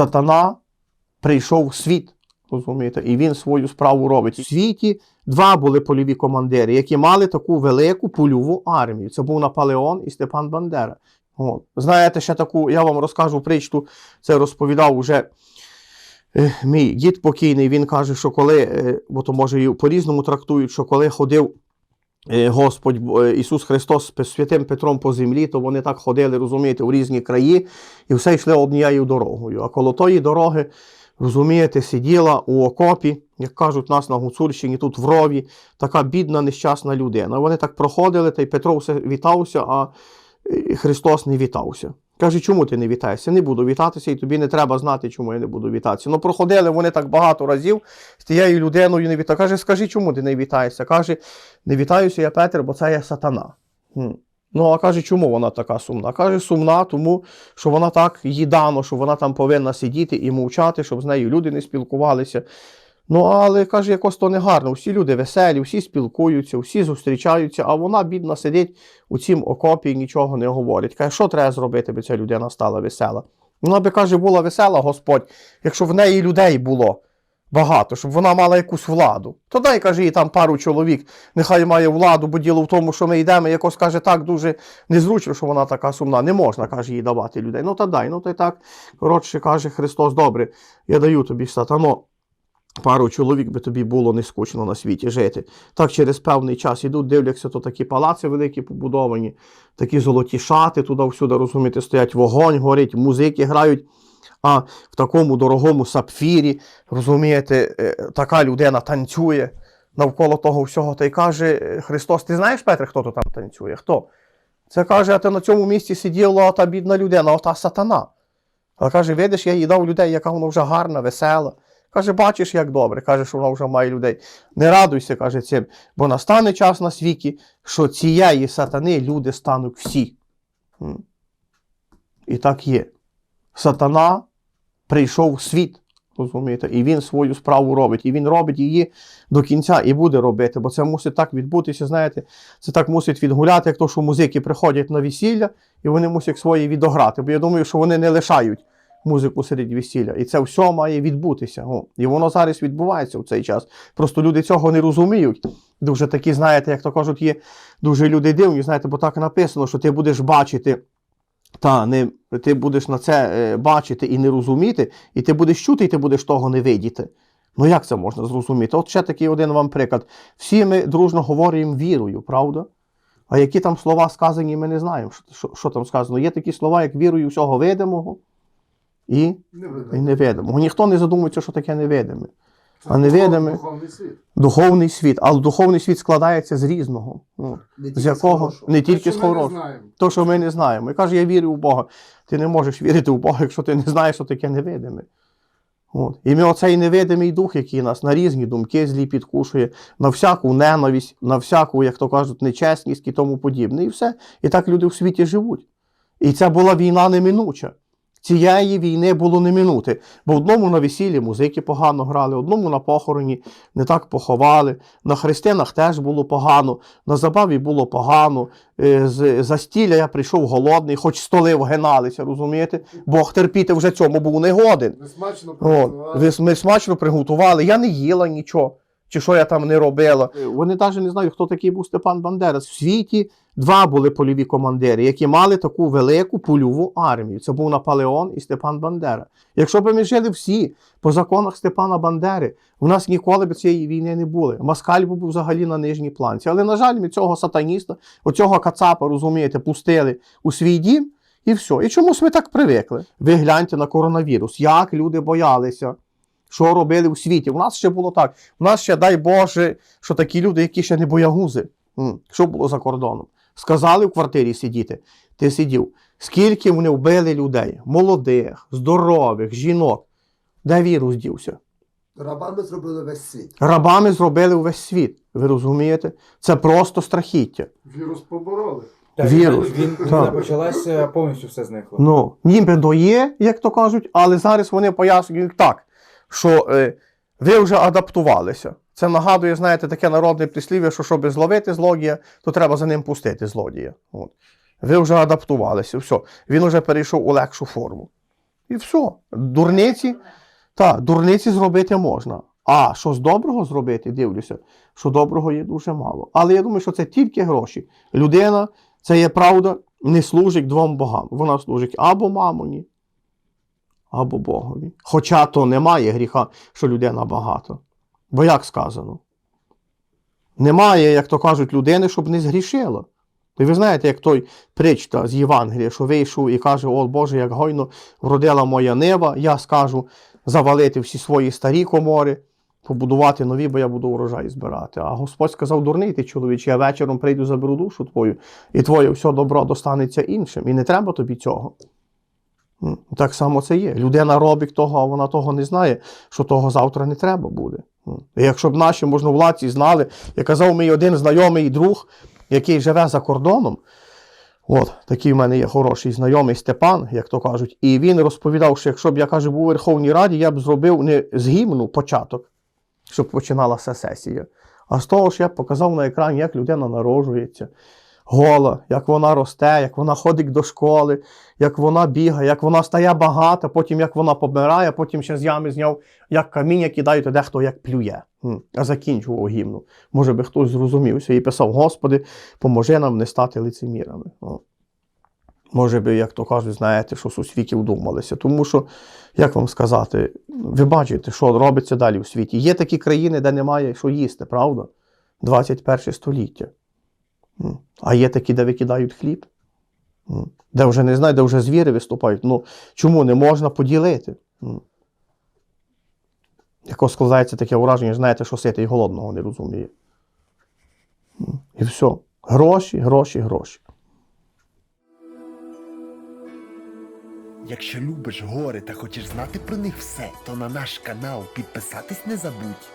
сатана прийшов в світ. Розумієте, і він свою справу робить. У світі два були польові командири, які мали таку велику польову армію. Це був Наполеон і Степан Бандера. От. Знаєте, ще таку, я вам розкажу притчу, це розповідав уже е, мій дід покійний. Він каже, що коли, е, бо то може і по-різному трактують, що коли ходив Господь е, Ісус Христос з святим Петром по землі, то вони так ходили, розумієте, у різні краї і все йшли однією дорогою. А коло тої дороги, розумієте, сиділа у окопі, як кажуть нас на Гуцульщині, тут в рові, така бідна, нещасна людина. Вони так проходили, та й Петро все вітався, а е, Христос не вітався. Каже, чому ти не вітаєшся? Не буду вітатися, і тобі не треба знати, чому я не буду вітатися. Ну, проходили вони так багато разів з тією людиною не вітаю. Каже, скажи, чому ти не вітаєшся? Каже, не вітаюся я, Петр, бо це є сатана. Хм. Ну, а каже, чому вона така сумна? Каже, сумна, тому що вона так їй дано, що вона там повинна сидіти і мовчати, щоб з нею люди не спілкувалися. Ну, але каже, якось то не гарно. Всі люди веселі, всі спілкуються, всі зустрічаються, а вона, бідна, сидить у цім окопі і нічого не говорить. Каже, що треба зробити, аби ця людина стала весела? Вона би каже, була весела, Господь, якщо в неї людей було багато, щоб вона мала якусь владу. То дай, каже, їй там пару чоловік, нехай має владу, бо діло в тому, що ми йдемо, якось каже, так дуже незручно, що вона така сумна. Не можна, каже, їй давати людей. Ну та дай, ну та й так. Коротше, каже Христос, добре, я даю тобі сатано. Пару чоловік би тобі було не скучно на світі жити. Так через певний час ідуть, дивляться, то такі палаци великі побудовані, такі золоті шати, туди всюди, розумієте, стоять вогонь, горить, музики грають. А в такому дорогому сапфірі, розумієте, е, така людина танцює навколо того всього. Та й каже е, Христос: Ти знаєш, Петре, хто то там танцює? Хто? Це каже, а ти на цьому місці сиділа та бідна людина, ота сатана. А каже, видиш, я їй дав людей, яка вона вже гарна, весела. Каже, бачиш, як добре. Каже, що вона вже має людей. Не радуйся, каже цим, бо настане час на світі, що цієї сатани люди стануть всі. І так є. Сатана прийшов в світ, розумієте, і він свою справу робить. І він робить її до кінця і буде робити, бо це мусить так відбутися, знаєте, це так мусить відгуляти, як то, що музики приходять на весілля, і вони мусять свої відограти. Бо я думаю, що вони не лишають музику серед весілля. І це все має відбутися. О, і воно зараз відбувається в цей час. Просто люди цього не розуміють. Дуже такі, знаєте, як то кажуть, є дуже люди дивні, знаєте, бо так написано, що ти будеш бачити. Та не ти будеш на це е, бачити і не розуміти, і ти будеш чути, і ти будеш того не видіти. Ну як це можна зрозуміти? От ще такий один вам приклад. Всі ми дружно говоримо вірою, правда? А які там слова сказані, ми не знаємо, що, що, що там сказано. Є такі слова, як вірою всього видимого і, і невидимого. Ніхто не задумується, що таке невидиме. А невидиме Духовний світ. духовний світ. Але духовний світ складається з різного. Ну, з якого не тільки з хорошого. То, що ми не знаємо. І каже, я вірю в Бога. Ти не можеш вірити в Бога, якщо ти не знаєш, що таке невидиме. От. І ми оцей невидимий дух, який нас на різні думки злі підкушує, на всяку ненависть, на всяку, як то кажуть, нечесність і тому подібне. І все. І так люди в світі живуть. І це була війна неминуча. Цієї війни було не минути. Бо одному на весіллі музики погано грали, одному на похороні не так поховали, на хрестинах теж було погано, на забаві було погано. е, З застілля я прийшов голодний, хоч столи вгиналися, розумієте? Бог терпіти вже цьому був не годин. Ми смачно приготували. ми смачно приготували, я не їла нічого, чи що я там не робила. Вони навіть не знають, хто такий був Степан Бандера. В світі два були польові командири, які мали таку велику польову армію. Це був Наполеон і Степан Бандера. Якщо б ми жили всі по законах Степана Бандери, у нас ніколи б цієї війни не було. Москаль був взагалі на нижній планці. Але, на жаль, ми цього сатаніста, оцього кацапа, розумієте, пустили у свій дім. І все. І чомусь ми так привикли. Ви гляньте на коронавірус, як люди боялися, що робили у світі. У нас ще було так. У нас ще, дай Боже, що такі люди, які ще не боягузи. Що було за кордоном? Сказали в квартирі сидіти. Ти сидів. Скільки вони вбили людей? Молодих, здорових, жінок. Де вірус дівся? Рабами зробили весь світ. Рабами зробили увесь світ. Ви розумієте? Це просто страхіття. Вірус побороли. Так, Вірус. Він, Так. почалася, повністю все зникло. Ну, ніби доє, як то кажуть, але зараз вони пояснюють так, що е, ви вже адаптувалися. Це нагадує, знаєте, таке народне прислів'я, що щоб зловити злодія, то треба за ним пустити злодія. От. Ви вже адаптувалися, все. Він вже перейшов у легшу форму. І все. Дурниці, так, дурниці зробити можна. А що з доброго зробити, дивлюся, що доброго є дуже мало. Але я думаю, що це тільки гроші. Людина, це є правда, не служить двом богам. Вона служить або мамоні, або Богові. Хоча то немає гріха, що людина багата. Бо як сказано? Немає, як то кажуть, людини, щоб не згрішила. І ви знаєте, як той причта з Євангелія, що вийшов і каже: О Боже, як гойно вродила моя нива, я скажу завалити всі свої старі комори, побудувати нові, бо я буду урожай збирати. А Господь сказав: дурний ти чоловіч, я вечором прийду заберу душу твою, і твоє все добро достанеться іншим. І не треба тобі цього. Так само це є. Людина робить того, а вона того не знає, що того завтра не треба буде. І якщо б наші можновладці знали, як казав мій один знайомий друг, який живе за кордоном, от такий в мене є хороший знайомий Степан, як то кажуть, і він розповідав, що якщо б я каже, був у Верховній Раді, я б зробив не з гімну початок, щоб починалася сесія, а з того, що я б показав на екрані, як людина народжується, гола, як вона росте, як вона ходить до школи, як вона бігає, як вона стає багата, потім як вона помирає, потім ще з ями зняв, як каміння кидають, а дехто як плює. А закінчував гімну. Може би хтось зрозумівся і писав: Господи, поможи нам не стати лицемірами. Може би, як то кажуть, знаєте, що сусвітів думалися. Тому що, як вам сказати, ви бачите, що робиться далі у світі. Є такі країни, де немає що їсти, правда? 21 століття. А є такі, де викидають хліб. Де вже не знаю, де вже звіри виступають. Ну чому не можна поділити? Яко складається таке враження, знаєте, що сити і голодного не розуміє. І все. Гроші, гроші, гроші. Якщо любиш гори та хочеш знати про них все, то на наш канал підписатись не забудь.